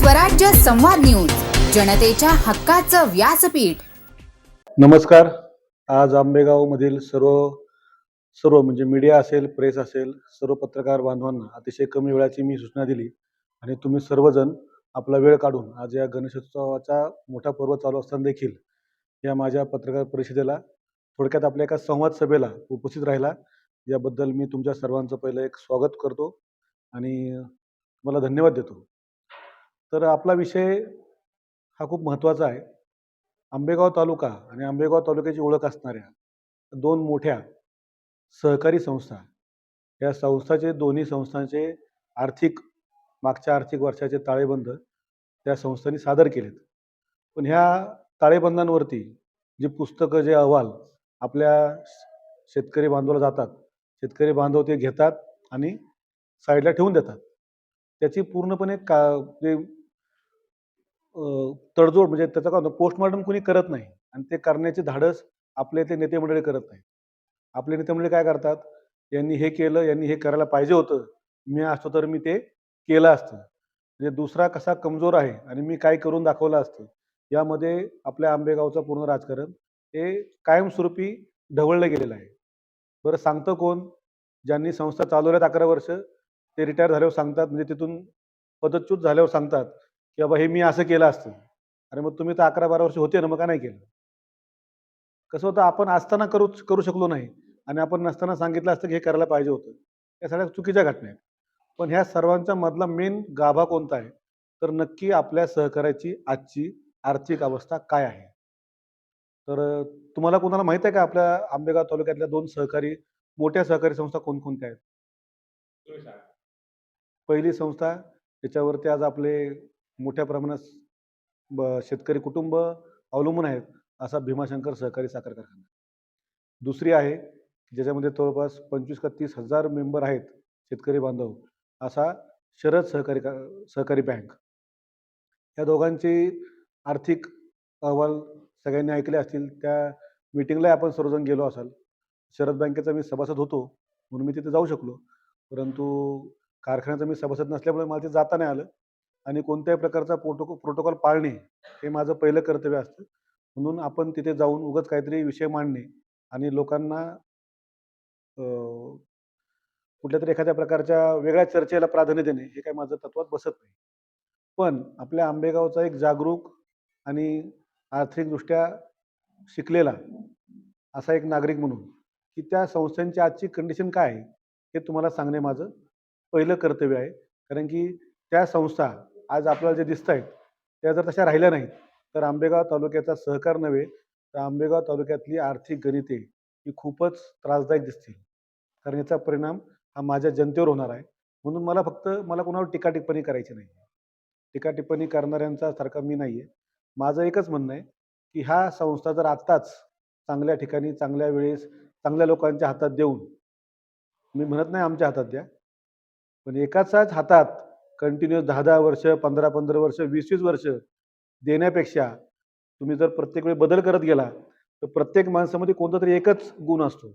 स्वराज्य संवाद न्यूज जनतेच्या हक्काचं व्यासपीठ. नमस्कार. आज आंबेगावमधील सर्व सर्व म्हणजे मीडिया असेल प्रेस असेल सर्व पत्रकार बांधवांना अतिशय कमी वेळाची मी सूचना दिली आणि तुम्ही सर्वजण आपला वेळ काढून आज या गणेशोत्सवाचा मोठा पर्व चालू असताना देखील या माझ्या पत्रकार परिषदेला थोडक्यात आपल्या एका संवाद सभेला उपस्थित राहिला. याबद्दल मी तुमच्या सर्वांचं पहिलं एक स्वागत करतो आणि मला धन्यवाद देतो. तर आपला विषय हा खूप महत्त्वाचा आहे. आंबेगाव तालुका आणि आंबेगाव तालुक्याची ओळख असणाऱ्या दोन मोठ्या सहकारी संस्था या संस्थाचे दोन्ही संस्थांचे आर्थिक मागच्या आर्थिक वर्षाचे ताळेबंद त्या संस्थांनी सादर केलेत. पण ह्या ताळेबंदांवरती जी पुस्तकं जे अहवाल आपल्या शेतकरी बांधवाला जातात शेतकरी बांधव ते घेतात आणि साईडला ठेवून देतात. त्याची पूर्णपणे का जे तडजोड म्हणजे त्याचा काय पोस्टमॉर्टम कुणी करत नाही आणि ते करण्याचे धाडस आपले ते नेते मंडळी करत नाही आपले नेते मंडळी काय करतात यांनी हे केलं यांनी हे करायला पाहिजे होतं मी असतो तर मी ते केलं असतं. म्हणजे दुसरा कसा कमजोर आहे आणि मी काय करून दाखवलं असतं यामध्ये आपल्या आंबेगावचं पूर्ण राजकारण हे कायमस्वरूपी ढवळलं गेलेलं आहे. बरं सांगतं कोण? ज्यांनी संस्था चालवल्यात अकरा वर्ष ते रिटायर झाल्यावर सांगतात म्हणजे तिथून पदच्युत झाल्यावर सांगतात की बाबा हे मी असं केलं असतं. अरे मग तुम्ही तर अकरा बारा वर्ष होते ना मग का नाही केलं? कसं होतं आपण असताना करू करू शकलो नाही. आणि आपण नसताना सांगितलं असतं की हे करायला पाहिजे होतं. या सगळ्या चुकीच्या घटना आहेत. पण ह्या सर्वांच्या मधला मेन गाभा कोणता आहे? तर नक्की आपल्या सहकार्याची आजची आर्थिक अवस्था काय आहे? तर तुम्हाला कोणाला माहीत आहे का आपल्या आंबेगाव तालुक्यातल्या दोन सहकारी मोठ्या सहकारी संस्था कोणकोणत्या आहेत? पहिली संस्था त्याच्यावरती आज आपले मोठ्या प्रमाणात ब- शेतकरी कुटुंब अवलंबून आहेत असा भीमाशंकर सहकारी साखर कारखाना. दुसरी आहे ज्याच्यामध्ये जवळपास पंचवीस का तीस हजार मेंबर आहेत शेतकरी बांधव असा शरद सहकारी का सहकारी बँक. या दोघांची आर्थिक अहवाल सगळ्यांनी ऐकले असतील त्या मिटिंगला आपण सर्वजण गेलो असाल. शरद बँकेचा मी सभासद होतो म्हणून मी तिथे जाऊ शकलो. परंतु कारखान्याचा मी सभासद नसल्यामुळे मला ते जाता नाही आलं. आणि कोणत्याही प्रकारचा प्रोटोकॉल प्रोटोकॉल पाळणे हे माझं पहिलं कर्तव्य असतं. म्हणून आपण तिथे जाऊन उगाच काहीतरी विषय मांडणे आणि लोकांना कुठल्या तरी एखाद्या प्रकारच्या वेगळ्या चर्चेला प्राधान्य देणे हे काही माझं तत्वात बसत नाही. पण आपल्या आंबेगावचा एक जागरूक आणि आर्थिकदृष्ट्या शिकलेला असा एक नागरिक म्हणून की त्या संस्थांची आजची कंडिशन काय आहे हे तुम्हाला सांगणे माझं पहिलं कर्तव्य आहे. कारण की त्या संस्था आज आपल्याला जे दिसत आहेत त्या जर तशा राहिल्या नाहीत तर आंबेगाव तालुक्याचा सहकार नव्हे तर आंबेगाव तालुक्यातली आर्थिक गणिते ही खूपच त्रासदायक दिसतील. कारण याचा परिणाम हा माझ्या जनतेवर होणार आहे. म्हणून मला फक्त मला कोणावर टीका टिप्पणी करायची नाही. टीका टिप्पणी करणाऱ्यांचा सारखा मी नाही आहे माझं एकच म्हणणं आहे की ह्या संस्था जर आत्ताच चांगल्या ठिकाणी चांगल्या वेळेस चांगल्या लोकांच्या हातात देऊन मी म्हणत नाही आमच्या हातात द्या पण एकाचाच हातात कंटिन्युअस दहा दहा वर्ष पंधरा पंधरा वर्ष वीस वीस वर्ष देण्यापेक्षा तुम्ही जर प्रत्येक वेळी बदल करत गेला तर प्रत्येक माणसामध्ये कोणता तरी एकच गुण असतो.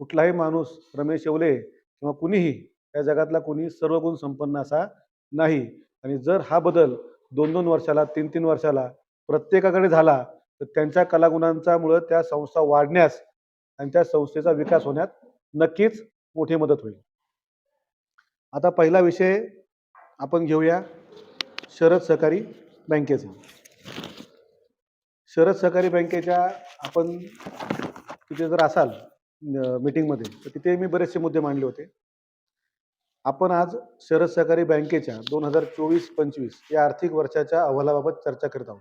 कुठलाही माणूस रमेश येवले किंवा कुणीही या जगातला कुणी सर्व गुण संपन्न असा नाही. आणि जर हा बदल दोन दोन वर्षाला तीन तीन वर्षाला प्रत्येकाकडे झाला तर त्यांच्या कलागुणांच्यामुळं त्या संस्था वाढण्यास आणि त्या संस्थेचा विकास होण्यात नक्कीच मोठी मदत होईल. आता पहिला विषय आपण घेऊया शरद सहकारी बँकेचं. शरद सहकारी बँकेच्या आपण तिथे जर असाल मीटिंगमध्ये तर तिथे मी बरेचसे मुद्दे मांडले होते. आपण आज शरद सहकारी बँकेच्या दोन हजार चोवीस पंचवीस या आर्थिक वर्षाच्या अहवालाबाबत चर्चा करत आहोत.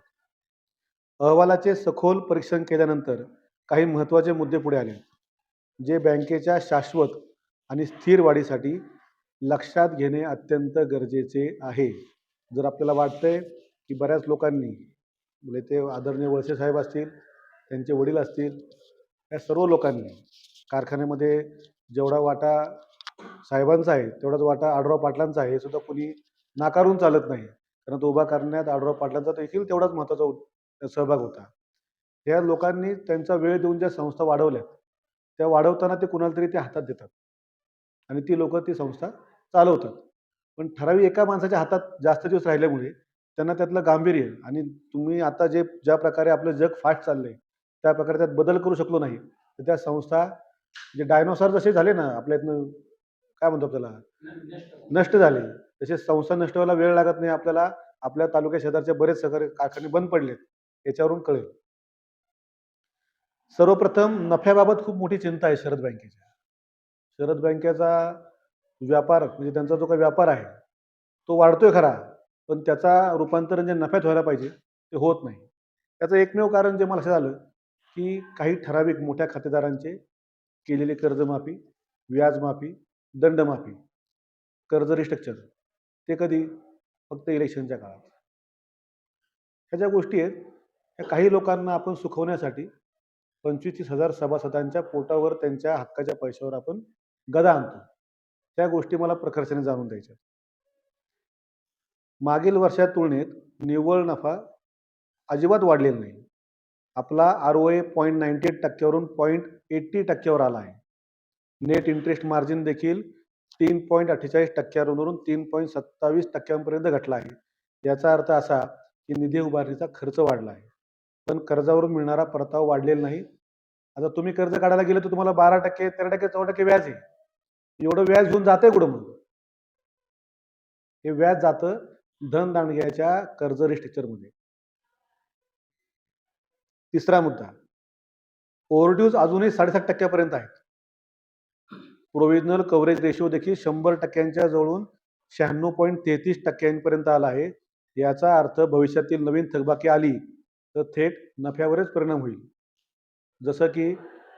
अहवालाचे सखोल परीक्षण केल्यानंतर काही महत्त्वाचे मुद्दे पुढे आले. जे बँकेच्या शाश्वत आणि स्थिर वाढीसाठी लक्षात घेणे अत्यंत गरजेचे आहे. जर आपल्याला वाटतंय की बऱ्याच लोकांनी म्हणजे ते आदरणीय वळसे साहेब असतील त्यांचे वडील असतील या सर्व लोकांनी कारखान्यामध्ये जेवढा वाटा साहेबांचा आहे तेवढाच वाटा आडराव पाटलांचा आहे हे सुद्धा कुणी नाकारून चालत नाही. कारण तो उभा करण्यात आडराव पाटलांचा देखील तेवढाच महत्त्वाचा सहभाग होता. या लोकांनी त्यांचा वेळ देऊन ज्या संस्था वाढवल्या त्या वाढवताना ते कुणाला तरी ते हातात देतात. आणि ती लोक ती संस्था चालवतात. पण ठराविक एका माणसाच्या हातात जास्त दिवस राहिल्यामुळे त्यांना त्यातलं गांभीर्य आणि तुम्ही आता जे ज्या प्रकारे आपलं जग फास्ट चाललंय त्या प्रकारे त्यात बदल करू शकलो नाही तर त्या संस्था जे डायनोसॉर जसे झाले ना आपल्या इथनं काय म्हणतो त्याला नष्ट झाले. तसे संस्था नष्ट व्हायला वेळ लागत नाही आपल्याला. आपल्या तालुक्या शेजारचे बरेच सहकारी कारखाने बंद पडलेत. याच्यावरून कळेल. सर्वप्रथम नफ्याबाबत खूप मोठी चिंता आहे शरद बँकेच्या शरद बँकेचा व्यापार म्हणजे त्यांचा जो काही व्यापार आहे तो वाढतोय खरा पण त्याचा रूपांतरण जे नफ्यात व्हायला पाहिजे ते होत नाही. त्याचं एकमेव कारण जे मला असं झालं की काही ठराविक मोठ्या खातेदारांचे केलेली कर्जमाफी व्याजमाफी दंडमाफी कर्ज रिस्ट्रक्चर ते कधी? फक्त इलेक्शनच्या काळात. ह्या ज्या गोष्टी आहेत ह्या काही लोकांना आपण सुखवण्यासाठी पंचवीस तीस हजार सभासदांच्या पोटावर त्यांच्या हक्काच्या पैशावर आपण गदा आणतो. त्या गोष्टी मला प्रखरतेने जाणून द्यायच्या मागील वर्षात तुलनेत निव्वळ नफा अजिबात वाढलेला नाही. आपला R O A point ninety eight टक्क्यावरून point eighty टक्क्यावर आला आहे. नेट इंटरेस्ट मार्जिन देखील तीन पॉईंट अठ्ठेचाळीस टक्क्यावरून तीन पॉईंट सत्तावीस टक्क्यांपर्यंत घटला आहे. याचा अर्थ असा की निधी उभारणीचा खर्च वाढला आहे. पण कर्जावरून मिळणारा परतावा वाढलेला नाही. आता तुम्ही कर्ज काढायला गेलं तर तुम्हाला बारा टक्के तेरा टक्के चौदा टक्के व्याज आहे. एवढं व्याज घेऊन जातंय कुठं मग? हे व्याज जातं धन दांडग्याच्या कर्ज रिस्ट्रक्चरमध्ये तिसरा मुद्दा. ओव्हरड्यूज अजूनही साडेसात टक्क्यापर्यंत आहेत. प्रोव्हिजनल कव्हरेज रेशो देखील शंभर टक्क्यांच्या जवळून शहाण्णव पॉईंट तेहतीस टक्क्यांपर्यंत आला आहे. याचा अर्थ भविष्यातील नवीन थकबाकी आली तर थेट नफ्यावरच परिणाम होईल. जसं की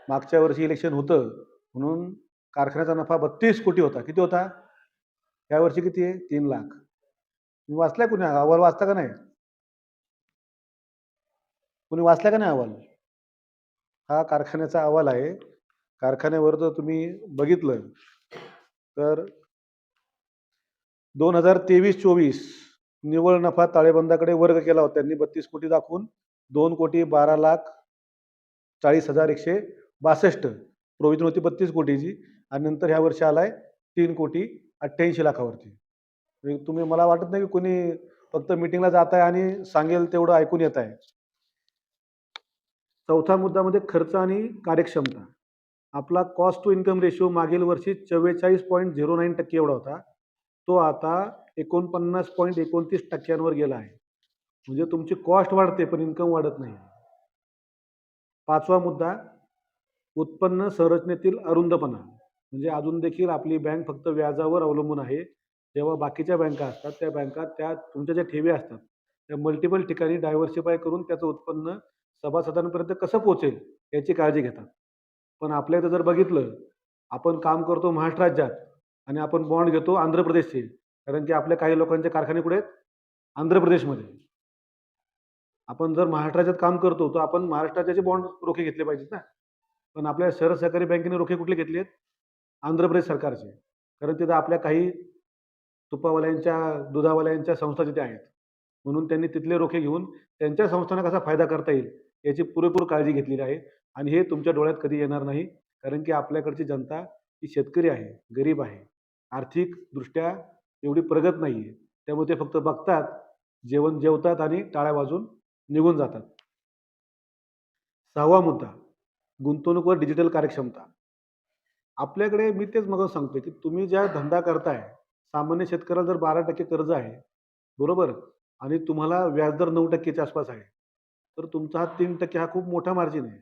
मागच्या वर्षी इलेक्शन होतं म्हणून कारखान्याचा नफा बत्तीस कोटी होता. किती होता? या वर्षी किती आहे? तीन लाख. तुम्ही वाचलाय कुणी? अहवाल वाचता का नाही? कुणी वाचला का नाही अहवाल? हा कारखान्याचा अहवाल आहे. कारखान्यावर जर तुम्ही बघितलं तर दोन हजार तेवीस चोवीस निव्वळ नफा ताळेबंदाकडे वर्ग केला होता. त्यांनी बत्तीस कोटी दाखवून दोन कोटी बारा लाख चाळीस हजार एकशे बासष्ट. प्रोव्हिजन होती बत्तीस कोटीची. आणि नंतर ह्या वर्षी आलाय तीन कोटी अठ्ठ्याऐंशी लाखावरती. म्हणजे तुम्ही मला वाटत नाही की कोणी फक्त मिटिंगला जात आहे आणि सांगेल तेवढं ऐकून येत आहे. चौथा मुद्दा म्हणजे खर्च आणि कार्यक्षमता. आपला कॉस्ट टू इन्कम रेशिओ मागील वर्षी चव्वेचाळीस पॉईंट झिरो नाईन टक्के एवढा होता. तो आता एकोणपन्नास पॉईंट एकोणतीस टक्क्यांवर गेला आहे. म्हणजे तुमची कॉस्ट वाढते पण इन्कम वाढत नाही. पाचवा मुद्दा उत्पन्न संरचनेतील अरुंदपणा. म्हणजे अजून देखील आपली बँक फक्त व्याजावर अवलंबून आहे. जेव्हा बाकीच्या बँका असतात त्या बँका त्या तुमच्या ज्या ठेवी असतात त्या मल्टिपल ठिकाणी डायव्हर्सिफाय करून त्याचं उत्पन्न सभासदांपर्यंत कसं पोहोचेल याची काळजी घेतात. पण आपल्या इथं जर बघितलं आपण काम करतो महाराष्ट्र राज्यात आणि आपण बॉन्ड घेतो आंध्र प्रदेशचे कारण की आपल्या काही लोकांचे कारखाने कुठे आहेत? आंध्र प्रदेशमध्ये. आपण जर महाराष्ट्र राज्यात काम करतो तर आपण महाराष्ट्र राज्याचे बॉन्ड रोखे घेतले पाहिजेत ना. पण आपल्या शहर सहकारी बँकेने रोखे कुठले घेतले आहेत आंध्र प्रदेश सरकारचे. कारण तिथं आपल्या काही तुपावाल्यांच्या दुधावाल्यांच्या संस्था तिथे आहेत. म्हणून त्यांनी तिथले रोखे घेऊन त्यांच्या संस्थांना कसा फायदा करता येईल याची पुरेपूर काळजी घेतलेली आहे. आणि हे तुमच्या डोळ्यात कधी येणार नाही कारण की आपल्याकडची जनता ही शेतकरी आहे गरीब आहे. आर्थिकदृष्ट्या एवढी प्रगत नाही आहे त्यामुळे ते फक्त बघतात जेवण जेवतात आणि टाळ्या वाजून निघून जातात. सहावा मुद्दा गुंतवणूक व डिजिटल कार्यक्षमता. आपल्याकडे मी तेच मग सांगतोय की तुम्ही ज्या धंदा करताय सामान्य शेतकऱ्याला जर बारा टक्के कर्ज आहे बरोबर? आणि तुम्हाला व्याजदर नऊ टक्केच्या आसपास आहे तर तुमचा हा तीन टक्के हा खूप मोठा मार्जिन आहे.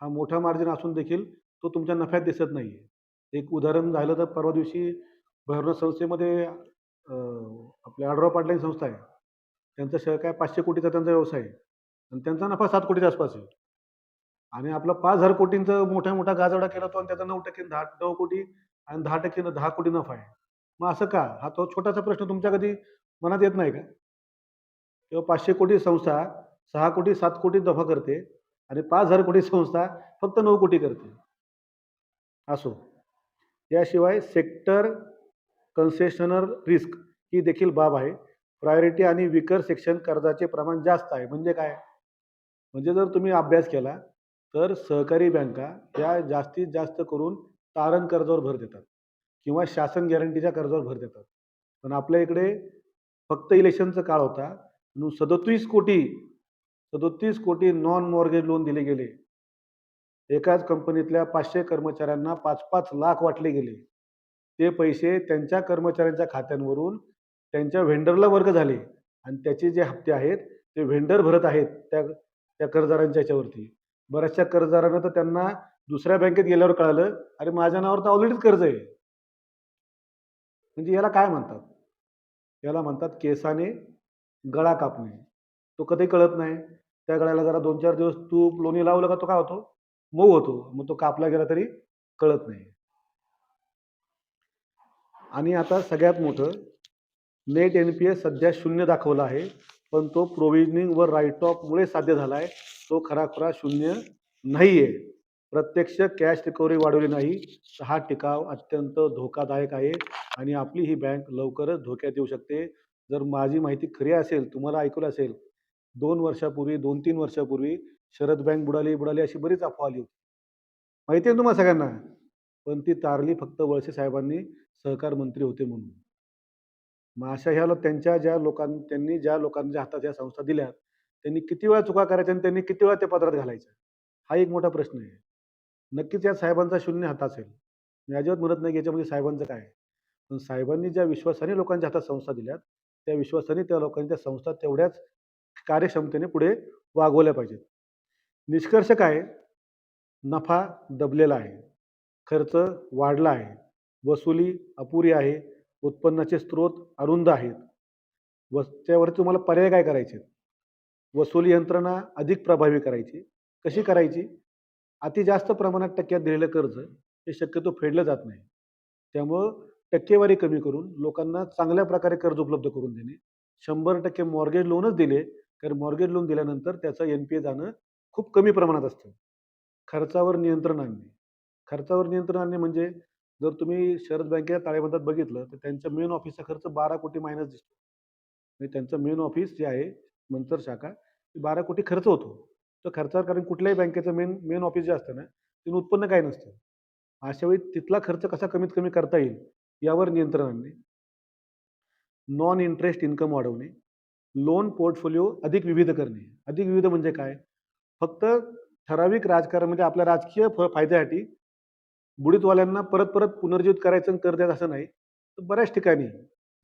हा मोठा मार्जिन असून देखील तो तुमच्या नफ्यात दिसत नाही आहे एक उदाहरण झालं तर परवा दिवशी भरणा संस्थेमध्ये आपल्या आडराव पाटलांची संस्था आहे. त्यांचा शे काय पाचशे कोटीचा त्यांचा व्यवसाय आहे. आणि त्यांचा नफा सात कोटीच्या आसपास आहे. आणि आपला पाच हजार कोटींचा मोठा मोठा गाजवडा केला तो आणि त्याचा नऊ टक्के दहा नऊ कोटी आणि दहा टक्के दहा कोटी नफा आहे. मग असं का? हा तो छोटासा प्रश्न तुमच्या कधी मनात येत नाही का? किंवा पाचशे कोटी संस्था सहा कोटी सात कोटी नफा करते आणि पाच हजार कोटी संस्था फक्त नऊ कोटी करते. असो. याशिवाय सेक्टर कन्सेशनर रिस्क ही देखील बाब आहे. प्रायोरिटी आणि विकर सेक्शन कर्जाचे प्रमाण जास्त आहे. म्हणजे काय? म्हणजे जर तुम्ही अभ्यास केला तर सहकारी बँका त्या जास्तीत जास्त करून तारण कर्जावर भर देतात किंवा शासन गॅरंटीच्या कर्जावर भर देतात. पण आपल्या इकडे फक्त इलेक्शनचा काळ होता. म्हणून सदोतीस कोटी सदोतीस कोटी नॉन मॉर्गेज लोन दिले गेले. एकाच कंपनीतल्या पाचशे कर्मचाऱ्यांना पाच पाच लाख वाटले गेले. ते पैसे त्यांच्या कर्मचाऱ्यांच्या खात्यांवरून त्यांच्या व्हेंडरला वर्ग झाले. आणि त्याचे जे हप्ते आहेत ते व्हेंडर भरत आहेत त्या त्या कर्जदारांच्या याच्यावरती. बऱ्याचशा कर्जदारांना तर त्यांना दुसऱ्या बँकेत गेल्यावर कळालं अरे माझ्या नावावर तर ऑलरेडीच कर्ज आहे. म्हणजे याला काय म्हणतात? याला म्हणतात केसाने गळा कापणे. तो कधी कळत नाही. त्या गळ्याला जरा दोन चार दिवस तूप लोणी लावलं का तो काय होतो? मऊ होतो. मग तो कापला गेला तरी कळत नाही. आणि आता सगळ्यात मोठं नेट एन पी एस सध्या शून्य दाखवला आहे पण तो प्रोव्हिजनिंग व राईट ऑफमुळे साध्य झाला आहे. तो खरा खरा शून्य नाही आहे प्रत्यक्ष कॅश रिकव्हरी वाढवली नाही. तर हा टिकाव अत्यंत धोकादायक आहे आणि आपली ही बँक लवकरच धोक्यात येऊ शकते. जर माझी माहिती खरी असेल तुम्हाला ऐकलं असेल दोन वर्षापूर्वी दोन तीन वर्षापूर्वी शरद बँक बुडाली बुडाली अशी बरीच अफवा आली होती. माहिती आहे ना तुम्हाला सगळ्यांना? पण ती तारली फक्त वळसे साहेबांनी सहकार मंत्री होते म्हणून. मग अशा ह्याला त्यांच्या ज्या लोकां त्यांनी ज्या लोकांच्या हातात या संस्था दिल्या त्यांनी किती वेळा चुका करायच्या आणि त्यांनी किती वेळा ते पत्रात घालायचं? हा एक मोठा प्रश्न आहे. नक्कीच या साहेबांचा शून्य हात असेल. मी अजिबात म्हणत नाही याच्यामध्ये साहेबांचं काय आहे. पण साहेबांनी ज्या विश्वासाने लोकांच्या हातात संस्था दिल्यात त्या विश्वासाने त्या लोकांच्या संस्था तेवढ्याच कार्यक्षमतेने पुढे वागवल्या पाहिजेत. निष्कर्ष काय नफा दबलेला आहे. खर्च वाढला आहे. वसुली अपुरी आहे. उत्पन्नाचे स्रोत अरुंद आहेत. व त्यावर तुम्हाला पर्याय काय करायचे वसुली यंत्रणा अधिक प्रभावी करायची. कशी करायची? अति जास्त प्रमाणात टक्क्यात दिलेलं कर्ज हे शक्यतो फेडलं जात नाही. त्यामुळं टक्केवारी कमी करून लोकांना चांगल्या प्रकारे कर्ज उपलब्ध करून देणे. शंभर टक्के मॉर्गेज लोनच दिले कारण मॉर्गेज लोन दिल्यानंतर त्याचं एन पी ए जाणं खूप कमी प्रमाणात असतं. खर्चावर नियंत्रण आणणे. खर्चावर नियंत्रण आणणे म्हणजे जर तुम्ही शरद बँकेच्या ताळेबंदात बघितलं तर त्यांच्या मेन ऑफिसचा खर्च बारा कोटी मायनस दिसतो. म्हणजे त्यांचं मेन ऑफिस जे आहे मंतर शाखा बारा कोटी खर्च होतो. तर खर्चावर कारण कुठल्याही बँकेचं मेन मेन ऑफिस जे असतं ना तिथून उत्पन्न काय नसतं. अशा वेळी तिथला खर्च कसा कमीत कमी करता येईल यावर नियंत्रण आणणे. नॉन इंटरेस्ट इन्कम वाढवणे. लोन पोर्टफोलिओ अधिक विविध करणे. अधिक विविध म्हणजे काय? फक्त ठराविक राजकारण म्हणजे आपल्या राजकीय फ फायद्यासाठी बुडीतवाल्यांना परत परत पुनर्जीवित करायचं आणि कर द्यायचं असं नाही. तर बऱ्याच ठिकाणी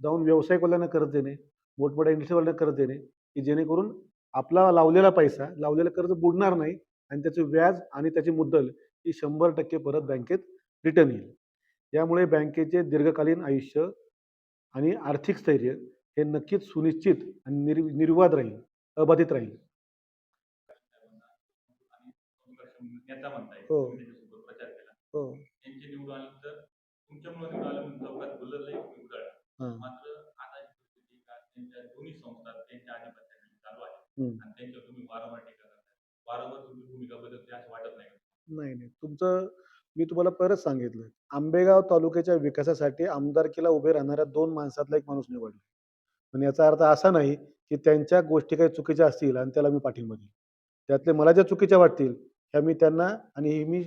जाऊन व्यावसायिकवाल्यांना कर्ज देणे मोठमोठ्या इंडस्ट्रीवाल्यांना कर्ज देणे की जेणेकरून आपला लावलेला पैसा लावलेलं कर्ज बुडणार नाही आणि त्याचे व्याज आणि त्याची मुद्दल ही शंभर टक्के परत बँकेत रिटर्न येईल. यामुळे बँकेचे दीर्घकालीन आयुष्य आणि आर्थिक स्थैर्य हे नक्कीच सुनिश्चित आणि निर् निर्विवाद राहील अबाधित राहील. हो. हो. दोन्ही संस्था त्यांच्या आधिपत्याखाली चालू आहे. आणि त्यांच्यावर तुम्ही वारंवार टीका करताय. वारंवार तुमची भूमिका बदलते असं वाटत नाही? नाही नाही. तुमचं मी तुम्हाला परत सांगितलं. आंबेगाव तालुक्याच्या विकासासाठी आमदारकीला उभे राहणाऱ्या दोन माणसातला एक माणूस निवडला. पण याचा अर्थ असा नाही की त्यांच्या गोष्टी काही चुकीच्या असतील आणि त्याला मी पाठिंबा देईल त्यातले मला ज्या चुकीच्या वाटतील ह्या मी त्यांना आणि हे मी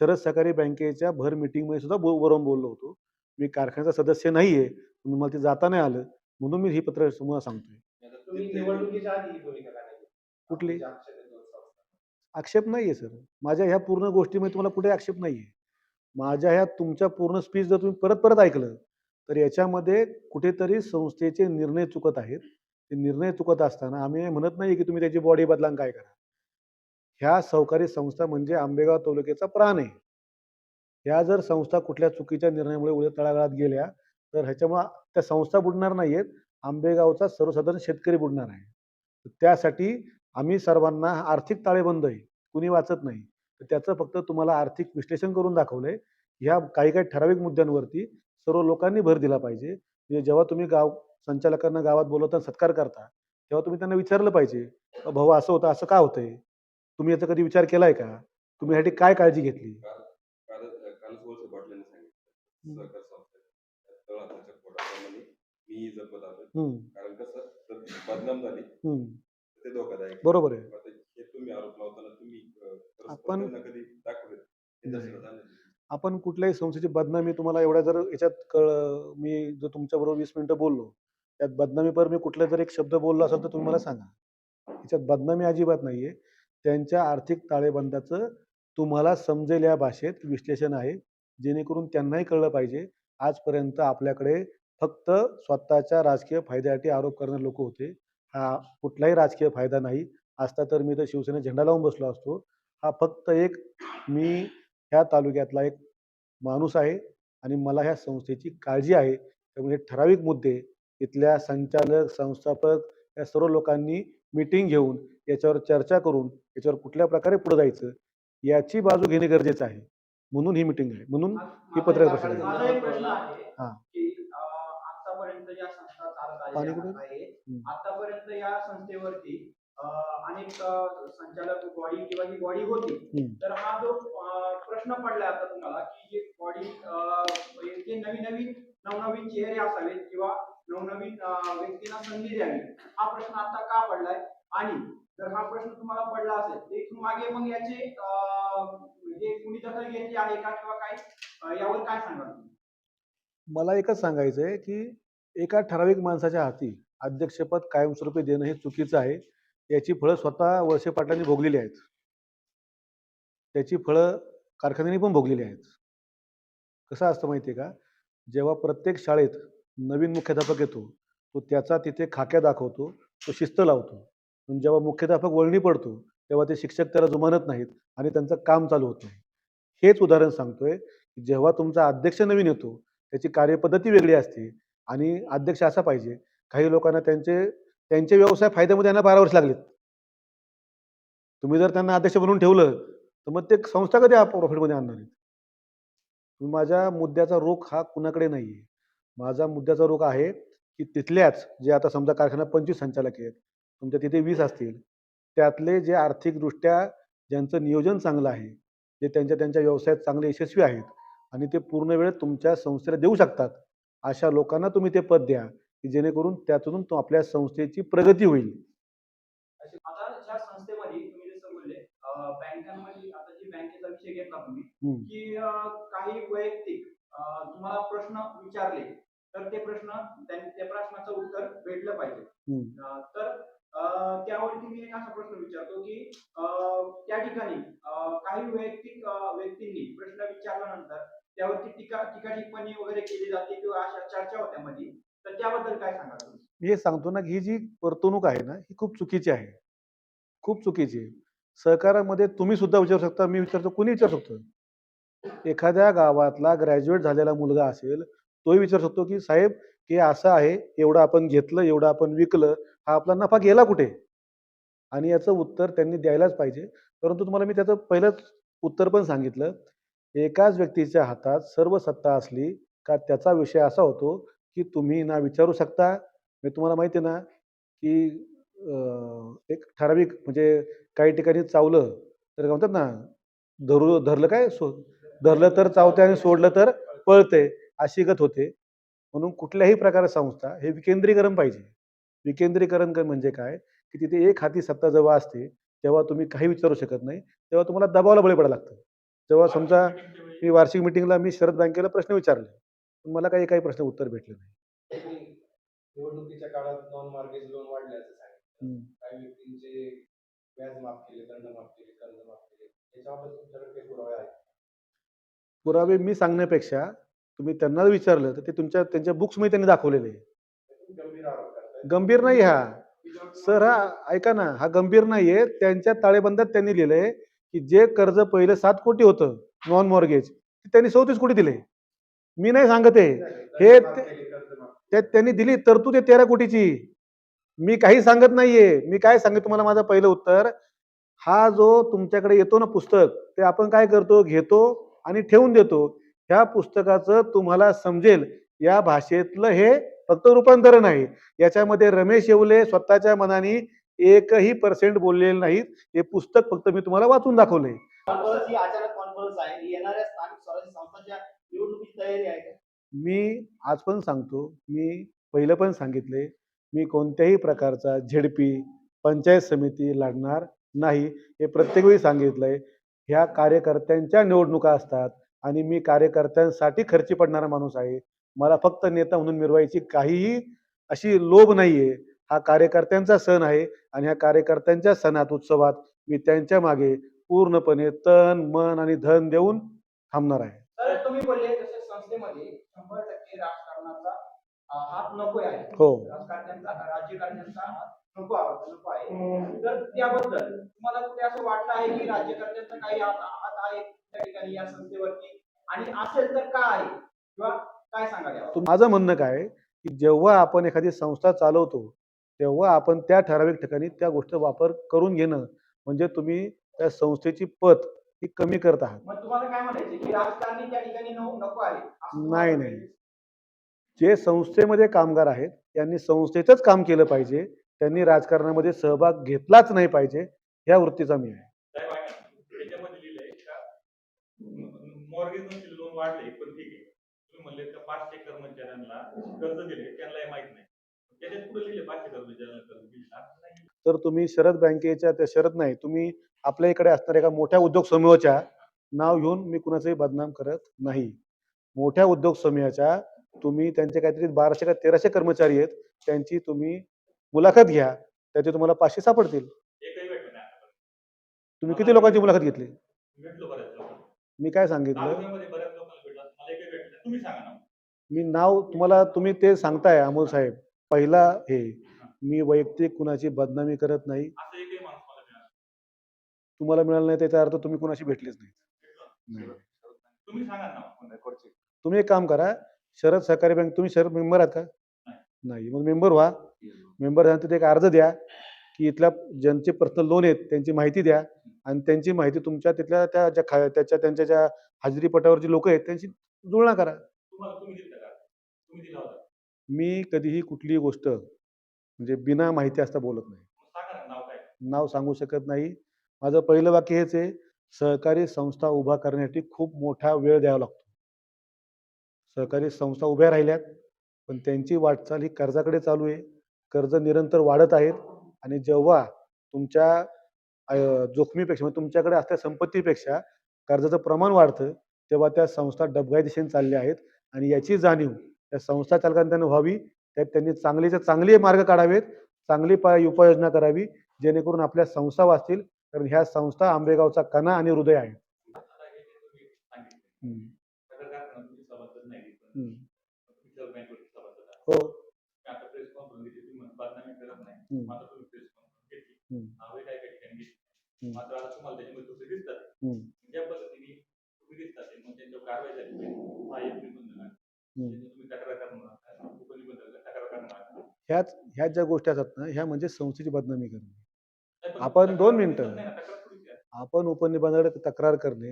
शरद सहकारी बँकेच्या भर मीटिंगमध्ये सुद्धा बो वरून बोललो होतो. मी कारखान्याचा सदस्य नाही आहे मला ते जाता नाही आलं. म्हणून मी ही पत्र समोर सांगतोय ही? कुठली? आक्षेप आहेत दोन संस्था. आक्षेप नाही आहे सर माझ्या ह्या पूर्ण गोष्टीमध्ये तुम्हाला कुठे आक्षेप नाही आहे माझ्या ह्या तुमच्या पूर्ण स्पीच जर तुम्ही परत परत ऐकलं तर याच्यामध्ये कुठेतरी संस्थेचे निर्णय चुकत आहेत ते निर्णय चुकत असताना आम्ही म्हणत नाही की तुम्ही त्याची बॉडी बदला आणि काय करा ह्या सहकारी संस्था म्हणजे आंबेगाव तालुक्याचा प्राण आहे ह्या जर संस्था कुठल्या चुकीच्या निर्णयामुळे उद्या तळागाळात गेल्या तर ह्याच्यामुळे त्या संस्था बुडणार नाहीयेत. आंबेगावचा सर्वसाधारण शेतकरी बुडणार आहे. त्यासाठी आम्ही सर्वांना आर्थिक ताळेबंद आहे. कुणी वाचत नाही. तर त्याचं फक्त तुम्हाला आर्थिक विश्लेषण करून दाखवलंय. ह्या काही काही ठराविक मुद्द्यांवरती सर्व लोकांनी भर दिला पाहिजे. म्हणजे जेव्हा तुम्ही गाव संचालकांना गावात बोलवताना सत्कार करता तेव्हा तुम्ही त्यांना विचारलं पाहिजे. "अ, भाऊ असं होतं असं का होतंय? तुम्ही याचा कधी विचार केलाय का? तुम्ही ह्यासाठी काय काळजी घेतली काल कालच कालच वळसे पाटलांनी सांगितलं सहकार संस्थेत तळहाताच्या पोटाप्रमाणे मी जपत आलोय हम्म, कारण कसं जर बदनाम झाली हम्म, ते धोकादायक. बरोबर आहे. आता हे तुम्ही आरोप लावताना तुम्ही अं, आपण- कधी दाखवले. नाही. झालं आपण कुठल्याही संस्थेची बदनामी तुम्हाला एवढ्या जर याच्यात कळ मी जर तुमच्याबरोबर वीस मिनिटं बोललो त्यात बदनामीपर मी कुठला जर एक शब्द बोललो असेल तर तुम्ही मला सांगा. त्याच्यात बदनामी अजिबात नाही आहे त्यांच्या आर्थिक ताळेबंदाचं तुम्हाला समजेल या भाषेत विश्लेषण आहे. जेणेकरून त्यांनाही कळलं पाहिजे आजपर्यंत आपल्याकडे फक्त स्वतःच्या राजकीय फायद्यासाठी आरोप करणारे लोक होते. हा कुठलाही राजकीय फायदा नाही. असता तर मी तर शिवसेनेत झेंडा लावून बसलो असतो. हा फक्त एक मी ह्या तालुक्यातला एक माणूस आहे आणि मला ह्या संस्थेची काळजी आहे. त्यामुळे हे ठराविक मुद्दे इथल्या संचालक संस्थापक या सर्व लोकांनी मीटिंग घेऊन याच्यावर चर्चा करून याच्यावर कुठल्या प्रकारे पुढे जायचं याची बाजू घेणे गरजेचं आहे. म्हणून ही मीटिंग आहे. म्हणून ही पत्रकार परिषद आहे. हा. आतापर्यंत या संस्था चालत? आहे. आतापर्यंत या संस्थेवरती अनेक संचालक बॉडी किंवा ही बॉडी होती. तर हा जो प्रश्न पडलाय आता तुम्हाला की जी बॉडी जे नवीन नवीन नवनवीन चेहरे असावेत किंवा नवनवीन व्यक्तींना संधी द्यावी हा प्रश्न आता का पडलाय आणि जर हा प्रश्न तुम्हाला पडला असेल इथून मागे मग याचे म्हणजे कुणी दखल घेतली आहे का किंवा काय यावर काय सांगाल मला एकच सांगायचं आहे की एका ठराविक माणसाच्या हाती अध्यक्षपद कायमस्वरूपी देणं हे चुकीचं आहे. याची फळं स्वतः वळसे पाटलांनी भोगलेली आहेत. त्याची फळं कारखान्याने पण भोगलेली आहेत. कसं असतं माहिती आहे का? जेव्हा प्रत्येक शाळेत नवीन मुख्याध्यापक येतो तो त्याचा तिथे खाक्या दाखवतो तो शिस्त लावतो. पण जेव्हा मुख्याध्यापक वळणी पडतो तेव्हा ते शिक्षक त्याला जुमानत नाहीत आणि त्यांचं काम चालू होत नाही. हेच उदाहरण सांगतोय जेव्हा तुमचा अध्यक्ष नवीन येतो त्याची कार्यपद्धती वेगळी असते आणि अध्यक्ष असा पाहिजे. काही लोकांना त्यांचे त्यांचे व्यवसाय फायद्यामध्ये यांना बारा वर्ष लागलेत. तुम्ही जर त्यांना अध्यक्ष बनवून ठेवलं तर मग ते संस्था कधी प्रॉफिटमध्ये आणणार आहेत? माझ्या मुद्द्याचा रोख हा कुणाकडे नाही आहे माझा मुद्द्याचा रोख आहे की तिथल्याच जे आता समजा कारखाना पंचवीस संचालक आहेत तुमच्या तिथे वीस असतील. त्यातले जे आर्थिकदृष्ट्या ज्यांचं नियोजन चांगलं आहे जे त्यांच्या त्यांच्या व्यवसायात चांगले यशस्वी आहेत आणि ते पूर्ण वेळ तुमच्या संस्थेला देऊ शकतात अशा लोकांना तुम्ही ते पद द्या की जेणेकरून त्यातून तो आपल्या संस्थेची प्रगती होईल. आता ज्या संस्थेमध्ये तुम्ही जसं बोलले अं, बँकांमध्ये आता जी बँकेचा विषय घेतला तुम्ही हम्म. की काही वैयक्तिक तुम्हाला प्रश्न विचारले तर ते प्रश्न त्यां- प्रश्नाचं उत्तर भेटलं पाहिजे. तर त्यावरती मी एक असा प्रश्न विचारतो की त्या ठिकाणी काही वैयक्तिक व्यक्तींनी प्रश्न विचारल्यानंतर त्यावरती टीका टीका टिप्पणी वगैरे केली जाते किंवा अशा चर्चा होत्या मध्ये तर त्याबद्दल काय सांगा तुम्ही? मी हे सांगतो ना ही जी वर्तणूक आहे ना ही खूप चुकीची आहे. खूप चुकीची आहे. सहकारामध्ये तुम्ही सुद्धा विचारू शकता मी विचारतो कोणी विचारू शकतो? एखाद्या गावातला ग्रॅज्युएट झालेला मुलगा असेल तोही विचारू शकतो की साहेब हे असं आहे एवढं आपण घेतलं एवढं आपण विकलं हा आपला नफा गेला कुठे? आणि याचं उत्तर त्यांनी द्यायलाच पाहिजे. परंतु तुम्हाला मी त्याचं पहिलंच उत्तर पण सांगितलं एकाच व्यक्तीच्या हातात सर्व सत्ता असली का त्याचा विषय असा होतो की तुम्ही ना विचारू शकता? मी तुम्हाला माहिती आहे ना की एक ठराविक म्हणजे काही ठिकाणी चावलं तर काय म्हणतात ना धरू धरलं काय? सो धरलं तर चावते आणि सोडलं तर पळते अशी गत होते. म्हणून कुठल्याही प्रकारे संस्था हे विकेंद्रीकरण पाहिजे. विकेंद्रीकरण म्हणजे काय? की तिथे एक हाती सत्ता जेव्हा असते तेव्हा तुम्ही काही विचारू शकत नाही तेव्हा तुम्हाला दबावाला बळी पडायला लागतं. जेव्हा समजा मी वार्षिक मिटिंगला मी शरद बँकेला प्रश्न विचारले पण मला काही काही प्रश्न उत्तर भेटले नाही. त्यांनी निवडणुकीच्या काळात नॉन मॉर्गेज लोन वाढले असं सांगितलं. हम्म. काही व्यक्तींचे व्याज माफ केले दंड माफ केले कर्ज माफ केले. याच्याबाबत तुमच्याकडे काही पुरावे आहेत? पुरावे मी सांगण्यापेक्षा तुम्ही त्यांना विचारलं तर ते तुमच्या त्यांच्या बुक्समध्ये त्यांनी दाखवलेले. गंभीर नाही हा. सर हा ऐका ना हा गंभीर नाहीये. त्यांच्या ताळेबंदात त्यांनी लिहिलंय की जे कर्ज पहिलं सात कोटी होतं नॉन मॉर्गेज ते त्यांनी चौतीस कोटी दिले. मी नाही सांगत आहे. हे त्यांनी दिली तरतूद आहे तेरा कोटीची. मी काही सांगत नाहीये. मी काय सांगत तुम्हाला माझं पहिलं उत्तर? हा जो तुमच्याकडे येतो ना पुस्तक ते आपण काय करतो? घेतो आणि ठेवून देतो. ह्या पुस्तकाचं तुम्हाला समजेल या भाषेतलं हे फक्त रूपांतरण आहे. याच्यामध्ये रमेश येवले स्वतःच्या मनाने एकही पर्सेंट बोललेले नाहीत. हे पुस्तक फक्त मी तुम्हाला वाचून का? मी आज पण सांगतो मी पहिलं पण सांगितले मी कोणत्याही प्रकारचा झेडपी पंचायत समिती लढणार नाही. हे प्रत्येक वेळी सांगितलंय. ह्या कार्यकर्त्यांच्या निवडणुका असतात आणि मी कार्यकर्त्यांसाठी खर्ची पडणारा माणूस आहे. मला फक्त नेता म्हणून मिरवायची काहीही अशी लोभ नाहीये. हा कार्यकर्त्यांचा सण आहे आणि ह्या कार्यकर्त्यांच्या सणात उत्सवात मी त्यांच्या मागे पूर्णपणे तन मन आणि धन देऊन थांबणार आहे. तुम्ही बोलले संस्थेमध्ये शंभर टक्के राजकारणाचा हात नको आहे. हो. राजकारण्यांचा राज्यकारण्यांचा नको आहे नको आहे. तर त्याबद्दल तुम्हाला कुठे असं वाटलं आहे की राज्यकर्त्यांचा काही हात हात आहे त्या ठिकाणी या संस्थेवरती? आणि असेल तर का आहे? किंवा काय माझं म्हणणं काय की जेव्हा आपण एखादी संस्था चालवतो तेव्हा आपण त्या ठराविक ठिकाणी त्या गोष्ट वापर करून घेणं म्हणजे तुम्ही त्या संस्थेची पत ही कमी करत आहात. मग तुम्हाला काय म्हणायचे की राजकारणी त्या ठिकाणी न- नको आहे? असं तुम्हाला नाही? नाही. जे संस्थेमध्ये कामगार आहेत त्यांनी संस्थेतच काम केलं पाहिजे. त्यांनी राजकारणामध्ये सहभाग घेतलाच नाही पाहिजे ह्या वृत्तीचा मी आहे. साहेब ऐका ना, त्याच्यामध्ये लिहिलंय का? मॉर्गेज लोन वाढले पण ठीक आहे. तुम्ही म्हणले का पाचशे कर्मचाऱ्यांना कर्ज दिले त्यांनाही माहीत नाही. तर तुम्ही शरद बँकेच्या त्या शरद नाही तुम्ही आपल्या इकडे असणाऱ्या एका मोठ्या उद्योग समूहाच्या नाव घेऊन मी कुणाचंही बदनाम करत नाही. मोठ्या उद्योग समूहाच्या तुम्ही त्यांचे काहीतरी बाराशे का तेराशे कर्मचारी आहेत त्यांची तुम्ही मुलाखत घ्या त्याचे तुम्हाला पाचशे सापडतील. तुम्ही किती लोकांची मुलाखत घेतली? मी काय सांगितलं? मी नाव तुम्हाला तुम्ही ते सांगताय अमोल साहेब. पहिला हे. मी वैयक्तिक कुणाची बदनामी करत नाही. तुम्हाला मिळालं नाही त्याचा अर्थ तुम्ही कुणाशी भेटलेच नाही. तुम्ही सांगा ना तुम्ही एक काम करा शरद सहकारी बँक तुम्ही शरद मेंबर आहात का? नाही. मग मेंबर व्हा. मेंबर झाल्यानंतर एक अर्ज द्या की इथल्या ज्यांचे पर्सनल लोन आहेत त्यांची माहिती द्या. आणि त्यांची माहिती तुमच्या तिथल्या त्या ज्या खा त्याच्या त्यांच्या ज्या हाजरी पटावर जी लोक आहेत त्यांची जुळणा करा. मी कधीही कुठलीही गोष्ट म्हणजे बिना माहिती असता बोलत नाही. नाव सांगू शकत नाही. माझं पहिलं वाक्य हेच आहे सहकारी संस्था उभा करण्यासाठी खूप मोठा वेळ द्यावा लागतो. सहकारी संस्था उभ्या राहिल्यात पण त्यांची वाटचाल ही कर्जाकडे चालू आहे. कर्ज निरंतर वाढत आहेत आणि जेव्हा तुमच्या जोखमीपेक्षा म्हणजे तुमच्याकडे असलेल्या संपत्तीपेक्षा कर्जाचं प्रमाण वाढतं तेव्हा त्या संस्था डबघाई दिशेने चालल्या आहेत आणि याची जाणीव त्या संस्था चालकांना त्यांना व्हावी त्यात त्यांनी चांगलीचे चांगले मार्ग काढावेत चांगली पाय उपाययोजना करावी जेणेकरून आपल्या संस्था वाचतील. कारण ह्या संस्था आंबेगावचा कणा आणि हृदय आहे आता हे जे तुम्ही सांगितलं हम्म, सगळं कारखाना तुम्ही सभासद नाही हम्म. रिझर्व्ह बँकेवरती सभासद आहे. हो मी आता प्रेस कॉन्फरन्स घेतली तुम्ही म्हणता बातम्या करत नाही हम्म. मात्र तुम्ही प्रेस कॉन्फरन्स घेतली हम्म. नावे काय काय ठिकाणी घेतली हम्म. मात्र आता तुम्हाला त्याच्यामध्ये तुमचे दिसतात हम्म, ज्या पद्धतीने तुम्ही दिसतात ते मग त्यांच्यावर कारवाई झाली पाहिजे सहाय्यक निबंधन आहे. हम्म. त्याच्यात तुम्ही तक्रार करणार उपनिबंधक तक्रार करणार ह्याच ह्या ज्या गोष्टी असतात ना ह्या म्हणजे संस्थेची बदनामी करणे. आपण दोन मिनिटं. आपण उपनिबंधाकडे तक्रार करणे.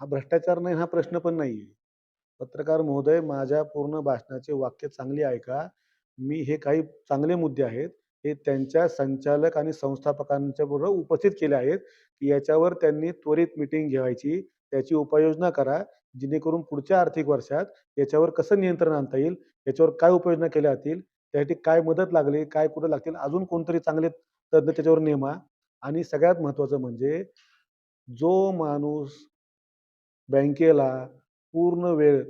हा भ्रष्टाचार नाही हा प्रश्न पण नाही पत्रकार महोदय माझ्या पूर्ण भाषणाचे वाक्य चांगली ऐका. मी हे काही चांगले मुद्दे आहेत हे त्यांच्या संचालक आणि संस्थापकांच्या बरोबर उपस्थित केले आहेत. की याच्यावर त्यांनी त्वरित मिटिंग घ्यायची. त्याची उपाययोजना करा. जेणेकरून पुढच्या आर्थिक वर्षात याच्यावर कसं नियंत्रण आणता येईल याच्यावर काय उपाययोजना केल्या जातील त्यासाठी काय मदत लागली काय कुठं लागतील अजून कोणतरी चांगले तज्ज्ञ त्याच्यावर नेमा. आणि सगळ्यात महत्त्वाचं म्हणजे जो माणूस बँकेला पूर्ण वेळ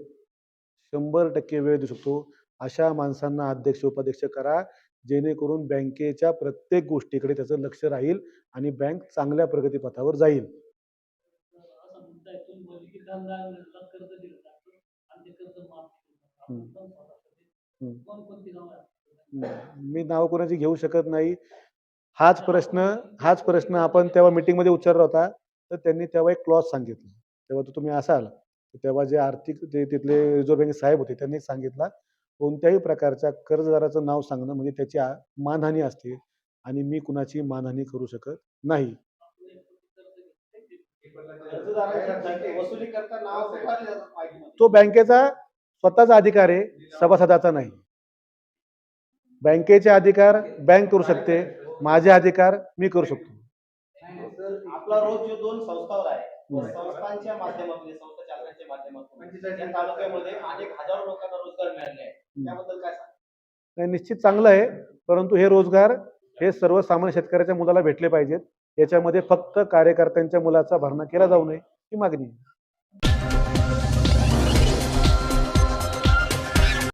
शंभर टक्के वेळ देऊ शकतो अशा माणसांना अध्यक्ष उपाध्यक्ष करा जेणेकरून बँकेच्या प्रत्येक गोष्टीकडे त्याचं लक्ष राहील आणि बँक चांगल्या प्रगतीपथावर जाईल. कर्ज कोणकोणती. मी नाव कोणाची घेऊ शकत नाही. हाच प्रश्न हाच प्रश्न आपण तेव्हा मीटिंगमध्ये उच्चारला होता. तर त्यांनी तेव्हा एक क्लॉज सांगितलं. तेव्हा तर तुम्ही असाल तर तेव्हा जे आर्थिक जे तिथले रिझर्व्ह बँक साहेब होते त्यांनी सांगितलं कोणत्याही प्रकारच्या कर्जदाराचं नाव सांगणं म्हणजे त्याची मानहानी असते आणि मी कुणाची मानहानी करू शकत नाही. तो बँकेचा स्वतःचा अधिकार आहे सभासदाचा नाही. बँकेचे अधिकार बँक करू शकते माझे अधिकार मी करू शकतो. आपला रोज जो दोन संस्थावर आहे. संस्थांच्या माध्यमातून संस्था चालकांच्या माध्यमातून या तालुक्यामध्ये अनेक हजारो लोकांना रोजगार मिळाले आहे. त्याबद्दल काय नाही निश्चित चांगलं आहे परंतु हे रोजगार हे सर्वसामान्य शेतकऱ्याच्या मुलाला भेटले पाहिजेत. याच्यामध्ये फक्त कार्यकर्त्यांच्या मुलाचा भरणा केला जाऊ नये ही मागणी आहे.